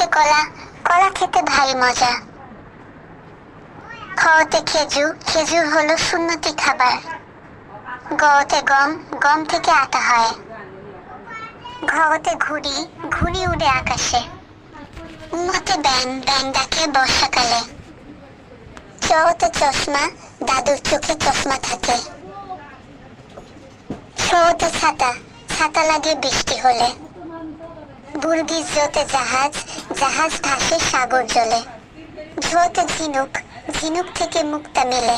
খতে কলা। কলা খেতে ভারী মজা। খতে খেজুর খেজুর হলো সুন্নতি খাবার। গতে গম। গম থেকে আটা হয়। ঘতে ঘুড়ি। ঘুড়ি উড়ে আকাশে। মতে ব্যাং। ব্যাং ডাকে বর্ষাকালে। চতে চশমা। দাদুর চোখে চশমা থাকে। শোতে ছাতা। ছাতা লাগে বৃষ্টি হলে। বুর্গির জোতে জাহাজ জাহাজ ভাসে সাগর জলে। ঝোতে ঝিনুক ঝিনুক থেকে মুক্তা মেলে।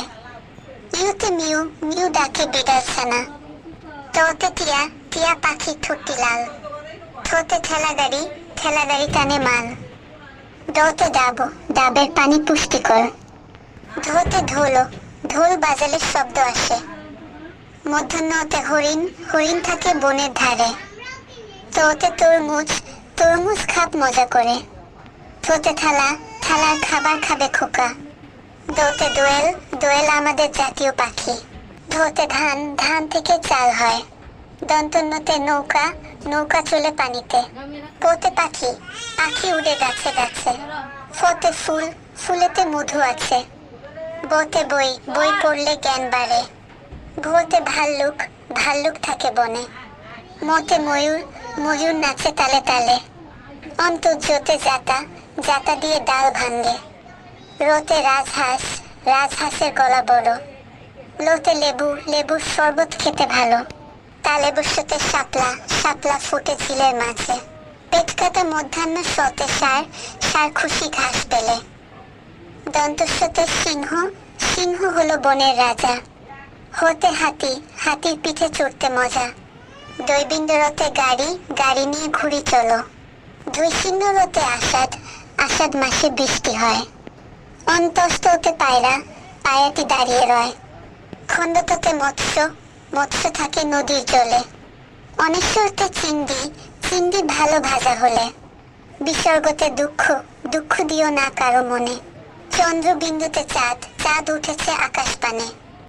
মিউতে মিউ মিউ ডাকে বিড়াল ছানা তোতে টিয়া টিয়া পাখি ঠুট্টি লাল। থোতে ঠেলা গাড়ি, ঠেলা টানে মাল। দোতে ডাব ডাবের পানি পুষ্টিকর ধোতে ঢোলো, ঢোল বাজালে শব্দ আসে। মধ্যাহ্নতে হরিণ হরিণ থাকে বনের ধারে তোতে তোর তরমুজ তরমুজ খাপ মজা করে। তোতে থালা থালার খাবার খাবে খোকা। দোতে দোয়েল দোয়েল আমাদের জাতীয় পাখি। ধোতে ধান ধান থেকে চাল হয়। দন্তন্নতে নৌকা নৌকা চলে পানিতে। পোতে পাখি পাখি উড়ে গাছে গাছে। ফতে ফুল, ফুলেতে মধু আছে। বতে বই বই পড়লে জ্ঞান বাড়ে। ভোতে ভাল্লুক ভাল্লুক থাকে বনে। মতে ময়ূর ময়ূর নাচে তালে তালে। অন্তর্জ্যোতে জাতা জাতা দিয়ে ডাল ভাঙ্গে রোতে রাজহাঁস, রাজহাঁসের গলা বড়। লোতে লেবু, লেবুর শরবত খেতে ভালো। তালে বসতে শাপলা শাপলা ফুটে ঝিলের মাঝে। পেট কাটা মধ্যাহ্ন সতে সার সার খুশি ঘাস পেলে দন্তস্বতে সিংহ সিংহ হলো বনের রাজা। হতে হাতি, হাতির পিঠে চড়তে মজা। দৈবিন্দরতে গাড়ি গাড়ি নিয়ে ঘুরি চলো। দুই সিংহরতে আষাঢ় আষাঢ় মাসে বৃষ্টি হয়। অন্তস্ততে পায়রা, পায়রাটি দাঁড়িয়ে রয়। খণ্ডততে মৎস্য মৎস্য থাকে নদীর জলে। অনেশ্বরতে চিংড়ি চিংড়ি ভালো ভাজা হলে। বিসর্গতে দুঃখ দুঃখ দিও না কারও মনে। চন্দ্রবিন্দুতে চাঁদ চাঁদ উঠেছে আকাশ পানে।